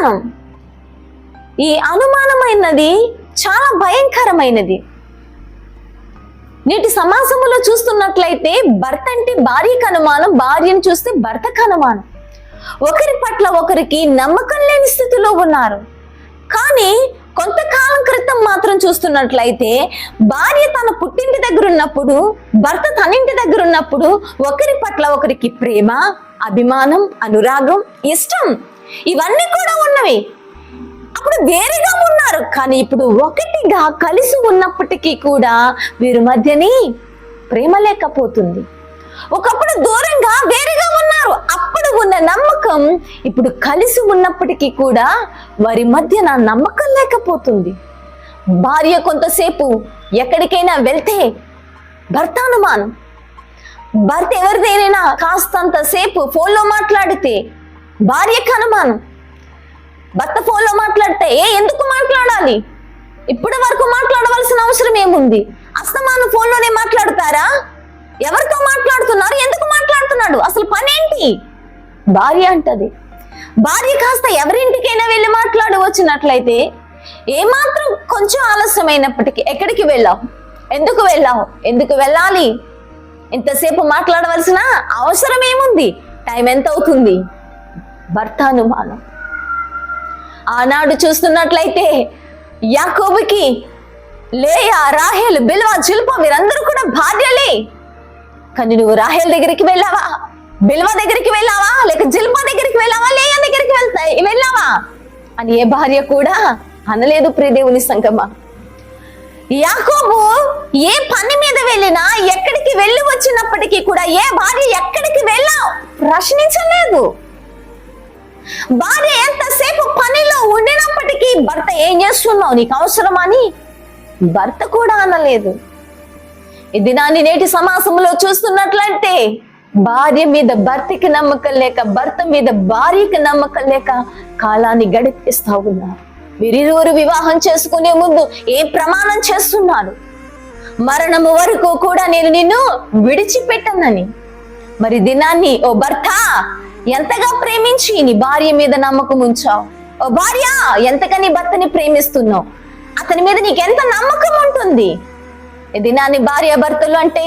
అనుమానం. ఈ అనుమానమైనది చాలా భయంకరమైనది. నేటి సమాజంలో చూస్తున్నట్లయితే భర్త అంటే భార్యకు అనుమానం భార్యను చూస్తే భర్తకు అనుమానం. ఒకరి పట్ల ఒకరికి నమ్మకం లేని స్థితిలో ఉన్నారు. కానీ కొంతకాలం క్రితం మాత్రం చూస్తున్నట్లయితే భార్య తన పుట్టింటి దగ్గర ఉన్నప్పుడు భర్త తనింటి దగ్గర ఉన్నప్పుడు ఒకరి పట్ల ఒకరికి ప్రేమ అభిమానం అనురాగం ఇష్టం ఇవన్నీ కూడా ఉన్నవి. అప్పుడు వేరుగా ఉన్నారు. కానీ ఇప్పుడు ఒకటిగా కలిసి ఉన్నప్పటికీ కూడా వీరి మధ్యని ప్రేమ లేకపోతుంది. ఒకప్పుడు దూరంగా వేరుగా ఉన్నారు. అప్పుడు ఉన్న నమ్మకం ఇప్పుడు కలిసి ఉన్నప్పటికీ కూడా వారి మధ్య నా నమ్మకం లేకపోతుంది. భార్య కొంతసేపు ఎక్కడికైనా వెళ్తే భర్త అనుమానం భర్త ఎవరిదైనా కాస్తంత సేపు ఫోన్లో మాట్లాడితే భార్యకి అనుమానం. భర్త ఫోన్లో మాట్లాడితే ఏ ఎందుకు మాట్లాడాలి? ఇప్పటి వరకు మాట్లాడవలసిన అవసరం ఏముంది? అస్తమానం ఫోన్లోనే మాట్లాడతారా? ఎవరితో మాట్లాడుతున్నారు? ఎందుకు మాట్లాడుతున్నాడు? అసలు పనేంటి? భార్య అంటది. భార్య కాస్త ఎవరింటికైనా వెళ్ళి మాట్లాడు వచ్చినట్లయితే ఏమాత్రం కొంచెం ఆలస్యమైనప్పటికీ ఎక్కడికి వెళ్ళావు? ఎందుకు వెళ్ళావు? ఎందుకు వెళ్ళాలి? ఇంతసేపు మాట్లాడవలసిన అవసరం ఏముంది? టైం ఎంత అవుతుంది భర్త అనుమానం ఆనాడు చూస్తున్నట్లయితే యాకోబుకి లేయా రాహేల్ బిల్వా జిల్ప వీరందరూ కూడా భార్యలే. కానీ నువ్వు రాహేల్ దగ్గరికి వెళ్ళావా? బిల్వా దగ్గరికి వెళ్ళావా? లేక జిల్పా దగ్గరికి వెళ్ళావా? లేయా దగ్గరికి వెళ్తాయి వెళ్ళావా? అని ఏ భార్య కూడా అనలేదు ప్రియదేవుని సంగమా. యాకోబు ఏ పని మీద వెళ్ళినా ఎక్కడికి వెళ్ళి వచ్చినప్పటికీ కూడా ఏ భార్య ఎక్కడికి వెళ్ళావు ప్రశ్నించలేదు. భార్య ఎంతసేపు పనిలో ఉండినప్పటికీ భర్త ఏం చేస్తున్నావు? నీకు అవసరమని భర్త కూడా అనలేదు. ఈ దినాన్ని నేటి సమాసంలో చూస్తున్నట్లంటే భార్య మీద భర్తకి నమ్మకం లేక భర్త మీద భార్యకి నమ్మకం లేక కాలాన్ని గడిపిస్తా ఉన్నారు. వీరిరువురు వివాహం చేసుకునే ముందు ఏ ప్రమాణం చేస్తున్నారు? మరణము వరకు కూడా నేను నిన్ను విడిచిపెట్టనని. మరి దినాన్ని ఓ భర్త ఎంతగా ప్రేమించి నీ భార్య మీద నమ్మకం ఉంచావు? ఓ భార్య ఎంతగా నీ భర్తని ప్రేమిస్తున్నావు? అతని మీద నీకు ఎంత నమ్మకం ఉంటుంది? ఈ దినాన్ని భార్య భర్తలు అంటే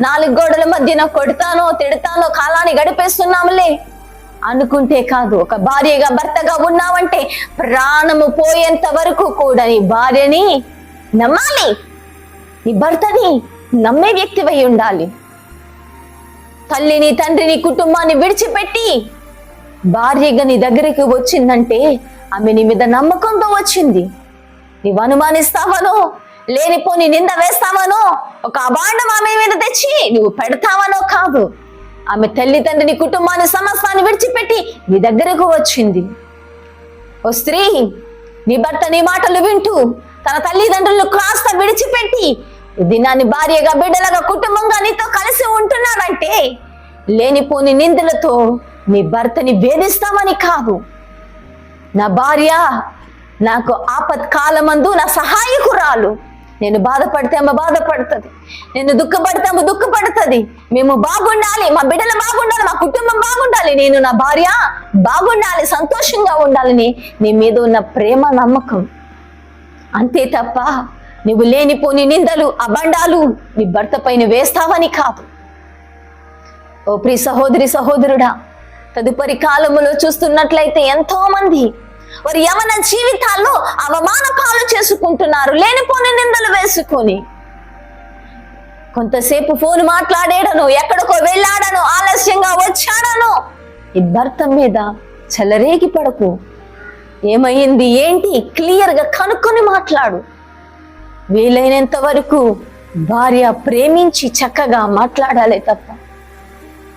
నాలుగు గోడల మధ్యన కొడతానో తిడతానో కాలాన్ని గడిపేస్తున్నాములే. అనుకుంటే కాదు ఒక భార్యగా భర్తగా ఉన్నావంటే ప్రాణము పోయేంత వరకు కూడా నీ భార్యని నమ్మాలి. నీ భర్తని నమ్మే వ్యక్తివై ఉండాలి. తల్లిని తండ్రిని కుటుంబాన్ని విడిచిపెట్టి భార్యగా నీ దగ్గరికి వచ్చిందంటే ఆమె నీ మీద నమ్మకంతో వచ్చింది. నీవు అనుమానిస్తావనో లేనిపోని నింద వేస్తావనో ఒక అభాండం ఆమె మీద తెచ్చి నువ్వు పెడతావనో కాదు. ఆమె తల్లి తండ్రిని కుటుంబాన్ని సమస్తాన్ని విడిచిపెట్టి నీ దగ్గరకు వచ్చింది. ఓ స్త్రీ నీ భర్త నీ మాటలు వింటూ తన తల్లిదండ్రులను కాస్త విడిచిపెట్టి దినాన్ని భార్యగా బిడ్డలుగా కుటుంబంగా నీతో కలిసి ఉంటున్నానంటే లేనిపోని నిందలతో నీ భర్తని వేధిస్తామని కాదు. నా భార్య నాకు ఆపత్కాలమందు నా సహాయకురాలు. నేను బాధపడితే ఆమె బాధపడుతుంది. నేను దుఃఖపడితే ఆమె దుఃఖపడుతుంది. మేము బాగుండాలి మా బిడ్డలు బాగుండాలి మా కుటుంబం బాగుండాలి. నేను నా భార్య బాగుండాలి సంతోషంగా ఉండాలని నీ మీద ఉన్న ప్రేమ నమ్మకం. అంతే తప్ప నువ్వు లేనిపోని నిందలు అబండాలు నీ భర్త పైన వేస్తావని కాదు. ఓ ప్రి సహోదరి సహోదరుడా తదుపరి కాలములో చూస్తున్నట్లయితే ఎంతో మంది వారి యవన జీవితాల్లో అవమాన పాలు చేసుకుంటున్నారు లేనిపోని నిందలు వేసుకొని. కొంతసేపు ఫోన్ మాట్లాడేడను ఎక్కడికో వెళ్ళాడను ఆలస్యంగా వచ్చాడను. ఈ భర్త మీద చెలరేగి పడకు. ఏమైంది ఏంటి? క్లియర్గా కనుక్కొని మాట్లాడు. వీలైనంత వరకు భార్య ప్రేమించి చక్కగా మాట్లాడాలి తప్ప.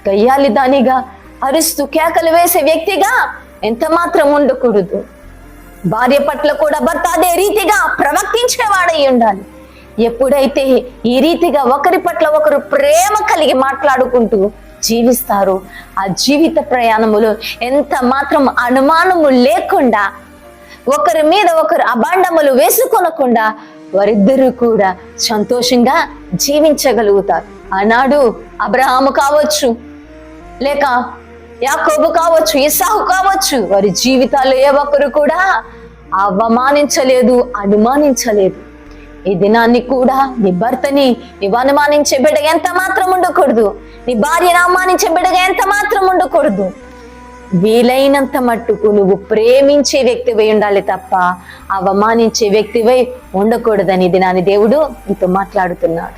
గయ్యాలి దానిగా అరుస్తూ కేకలు వేసే వ్యక్తిగా ఎంత మాత్రం ఉండకూడదు. భార్య పట్ల కూడా భర్త అదే రీతిగా ప్రవర్తించేవాడై ఉండాలి. ఎప్పుడైతే ఈ రీతిగా ఒకరి పట్ల ఒకరు ప్రేమ కలిగి మాట్లాడుకుంటూ జీవిస్తారు ఆ జీవిత ప్రయాణములో ఎంత మాత్రం అనుమానము లేకుండా ఒకరి మీద ఒకరు అభాండములు వేసుకొనకుండా వారిద్దరూ కూడా సంతోషంగా జీవించగలుగుతారు. ఆనాడు అబ్రహాము కావచ్చు లేక యాకోబు కావచ్చు ఇసాహు కావచ్చు వారి జీవితాల్లో ఏ ఒక్కరు కూడా అవమానించలేదు అనుమానించలేదు. ఈ దినాన్ని కూడా నీ భర్తని నీవు అనుమానించే బిడ్డగా ఎంత మాత్రం ఉండకూడదు. నీ భార్యను అవమానించే బిడ్డగా ఎంత మాత్రం ఉండకూడదు. వీలైనంత మట్టుకు నువ్వు ప్రేమించే వ్యక్తివై ఉండాలి తప్ప అవమానించే వ్యక్తివై ఉండకూడదని దినాన్ని దేవుడు నీతో మాట్లాడుతున్నాడు.